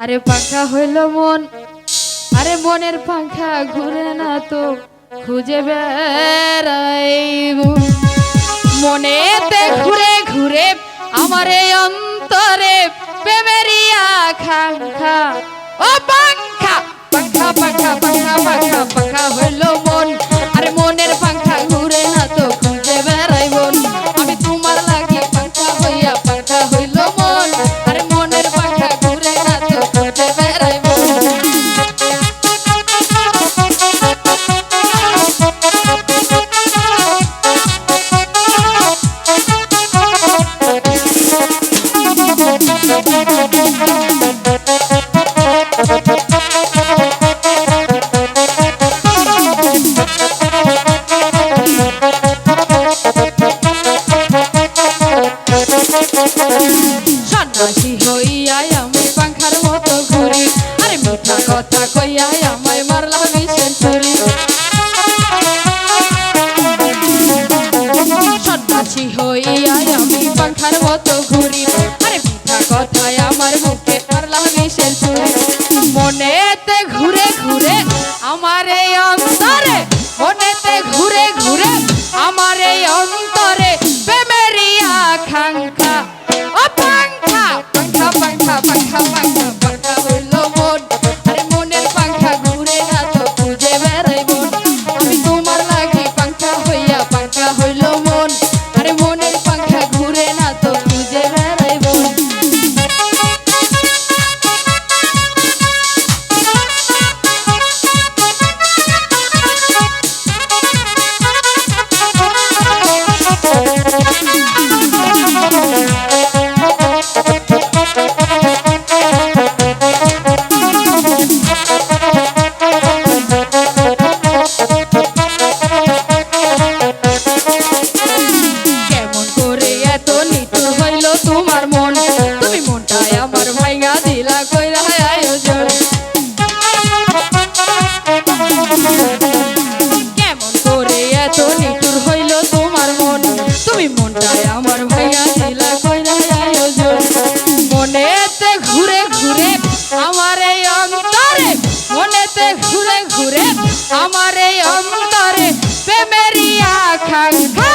আরে পাখা হইল মন, আরে মনের পাখা ঘুরে না তো, খুঁজে বেড়াইব। মনেতে ঘুরে ঘুরে, আমারে অন্তরে প্রেমেরিয়া খাঙ্খা ও পাখা পাখা পাখা পাখা পাখা পাখা হইল মন, আরে মনের পাখা ঘুরে না তো, খুঁজে বেড়াইব। আমি তোমার লাগি পাখা হইয়া পাখা হইল আরে কথা কইয়া আমায় মারলা মিশন চুরি সন্ন্যাসী হইয়া আমি পাখার মতো ঘুরি। আরে মিঠা কথায় আমার মুখে মারলা মিশন চুরি মনেতে ঘুরে ঘুরে আমার এই অন্তরে, মনেতে ঘুরে ঘুরে আমার এই অন্তরে প্রেমেরিয়া খাঙ্খা ও পাঙ্খা পাঙ্খা পাঙ্খা পাঙ্খা পাঙ্খা। আমার ভাইয়া ঢিলা কইরা আয়োজন। মনেতে ঘুরে ঘুরে আমার এই অন্তরে, মনেতে ঘুরে ঘুরে আমার এই অন্তরে প্রেমেরি আকাঙ্ক্ষা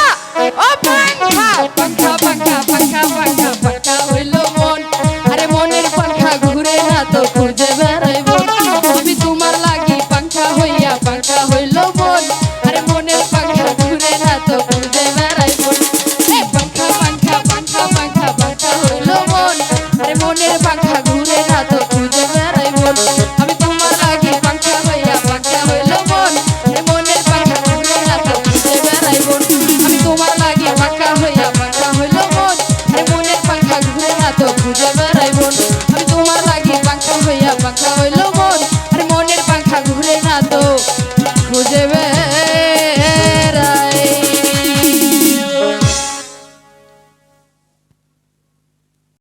ও পাখা পাখা পাখা পাখা পাখা পাখা হইল মন। আরে মনের পাখা ঘুরে না তো খুঁজে বেড়া